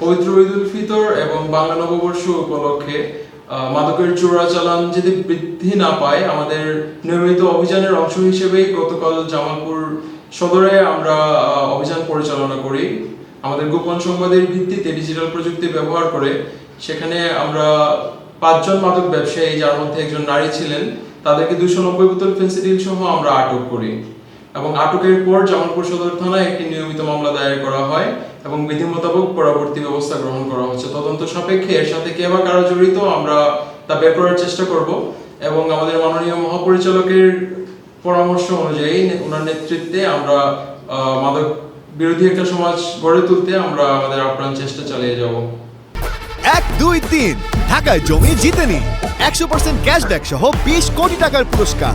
পবিত্র ঈদ উল ফিতর এবং বাংলা নববর্ষ উপলক্ষে মাদকের চোরাচালান যদি বৃদ্ধি না পায়, আমাদের নিয়মিত অভিযানের অংশ হিসেবেই গতকাল জামালপুর সদরে আমরা অভিযান পরিচালনা করি। আমাদের গোপন সংবাদের ভিত্তিতে ডিজিটাল প্রযুক্তি ব্যবহার করে সেখানে আমরা পাঁচজন মাদক ব্যবসায়ী, যার মধ্যে একজন নারী ছিলেন, তাদেরকে দুশো নব্বই বোতল ফেন্সিডিল সহ আমরা আটক করি। এবং আটকের পর জামালপুর সদর থানায় একটি নিয়মিত মামলা দায়ের করা হয় এবং বিধি পরবর্তী ব্যবস্থা গ্রহণ করা হচ্ছে। তদন্ত সাপেক্ষে এর সাথে কে বা কারা জড়িত আমরা তা বের করার চেষ্টা করব এবং আমাদের মাননীয় মহাপরিচালকের পরামর্শ অনুযায়ী ওনার নেতৃত্বে আমরা মাদক বিরোধী একটা সমাজ গড়ে তুলতে আমরা আমাদের আপ্রাণ চেষ্টা চালিয়ে যাব। এক, দুই, তিন। ঢাকায় জমি জিতে নিন। একশো পার্সেন্ট ক্যাশব্যাক সহ বিশ কোটি টাকার পুরস্কার।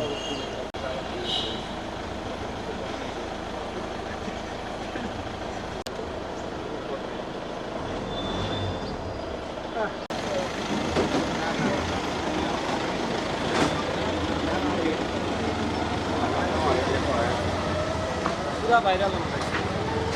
ভাইরাল